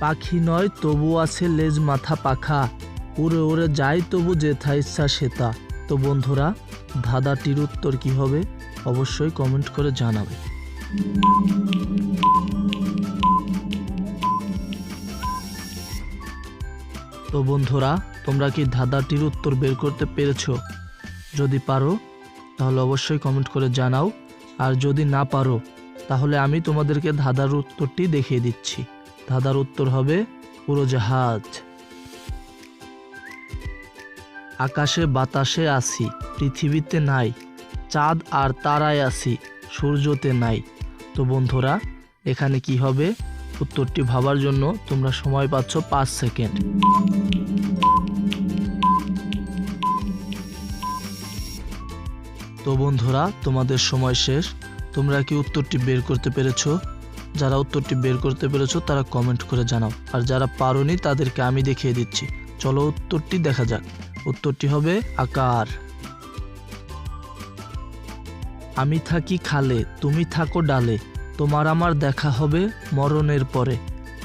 পাখি নয়, তবু আছে লেজ মাথা পাখা। উড়ে উড়ে যায় তবু যেথা ইচ্ছা সেতা তো বন্ধুরা, ধাঁধাটির উত্তর কি হবে? অবশ্যই কমেন্ট করে জানাবে। তো বন্ধুরা, তোমরা কি ধাঁধাটির উত্তর বের করতে পেরেছ? যদি পারো, তাহলে অবশ্যই কমেন্ট করে জানাও। আর যদি না পারো, তাহলে আমি তোমাদেরকে ধাঁধার উত্তরটি দেখিয়ে দিচ্ছি। ধাঁধার উত্তর হবে উড়োজাহাজ। আকাশে বাতাসে আসি পৃথিবীতে নাই, চাঁদ আর তারায় আসি সূর্যতে নাই। তো বন্ধুরা, এখানে কি হবে? উত্তরটি ভাবার জন্য তোমরা সময় পাচ্ছ পাঁচ সেকেন্ড। তো বন্ধুরা, তোমাদের সময় শেষ। তোমরা কি উত্তরটি বের করতে পেরেছ? যারা উত্তরটি বের করতে পেরেছ, তারা কমেন্ট করে জানাও। আর যারা পারোনি, তাদেরকে আমি দেখিয়ে দিচ্ছি। চলো উত্তরটি দেখা যাক। উত্তরটি হবে আকার। আমি থাকি খালে, তুমি থাকো ডালে। তোমার আমার দেখা হবে মরণের পরে।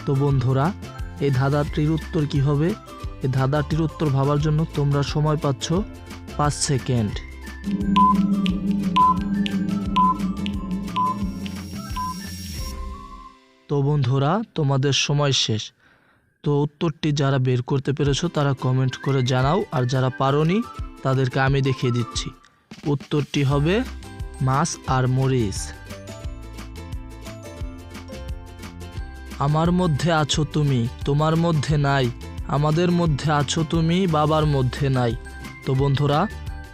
তো বন্ধুরা এই ধাঁধাটির উত্তর কি হবে? এই ধাঁধাটির উত্তর ভাবার জন্য তোমরা সময় পাচ্ছ পাঁচ সেকেন্ড। তো বন্ধুরা, তোমাদের সময় শেষ। তো উত্তরটি যারা বের করতে পেরেছ, তারা কমেন্ট করে জানাও, আর যারা পারোনি, তাদেরকে আমি দেখিয়ে দিচ্ছি। উত্তরটি হবে মাছ আর মরিচ। আমার মধ্যে আছো তুমি, তোমার মধ্যে নাই, আমাদের মধ্যে আছো তুমি, বাবার মধ্যে নাই। তো বন্ধুরা,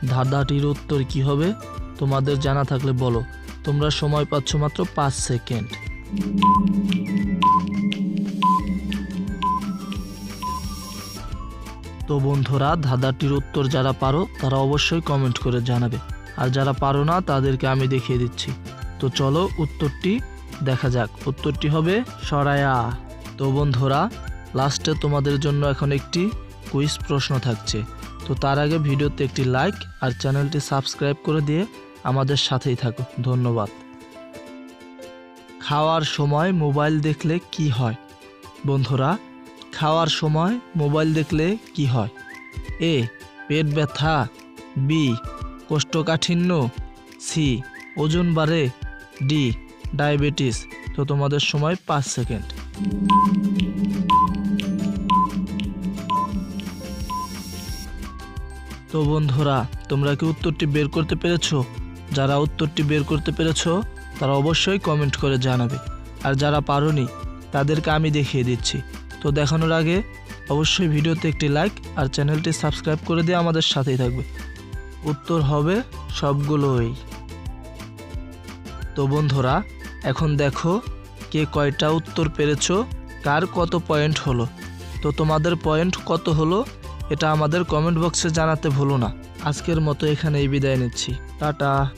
ধাঁধাটির উত্তর কি হবে? তোমাদের জানা থাকলে বলো। তোমরা সময় পাচ্ছ মাত্র পাঁচ সেকেন্ড। তো বন্ধুরা, ধাঁধাটির উত্তর যারা পারো, তারা অবশ্যই কমেন্ট করে জানাবে। আর যারা পারো না, তাদেরকে আমি দেখিয়ে দিচ্ছি। তো চলো উত্তরটি দেখা যাক। উত্তরটি হবে সরায়া। তো বন্ধুরা লাস্টে তোমাদের জন্য এখন একটি কুইজ প্রশ্ন থাকছে। তো তার আগে ভিডিওতে একটি লাইক আর চ্যানেলটি সাবস্ক্রাইব করে দিয়ে আমাদের সাথেই থাকো। ধন্যবাদ। খাওয়ার সময় মোবাইল দেখলে কি হয়? বন্ধুরা, খাওয়ার সময় মোবাইল দেখলে কি হয়? এ, পেট ব্যথা, বি, কোষ্ঠকাঠিন্য, সি, ওজন বাড়ে, ডি, ডায়াবেটিস। তো তোমাদের সময় পাঁচ সেকেন্ড। তো বন্ধুরা, তোমরা কি উত্তরটি বের করতে পেরেছ? যারা উত্তরটি বের করতে পেরেছ তারা অবশ্যই কমেন্ট করে জানাবে। আর যারা পারোনি, তাদেরকে আমি দেখিয়ে দিচ্ছি। তো দেখানোর আগে অবশ্যই ভিডিওতে একটি লাইক আর চ্যানেলটি সাবস্ক্রাইব করে দিয়ে আমাদের সাথেই থাকবে। উত্তর হবে সবগুলোই। তো বন্ধুরা, এখন দেখো কে কয়টা উত্তর পেরেছ, কার কত পয়েন্ট হলো। তো তোমাদের পয়েন্ট কত হলো, এটা আমাদের কমেন্ট বক্সে জানাতে ভুলো না। আজকের মতো এখানেই বিদায় নিচ্ছি। টাটা।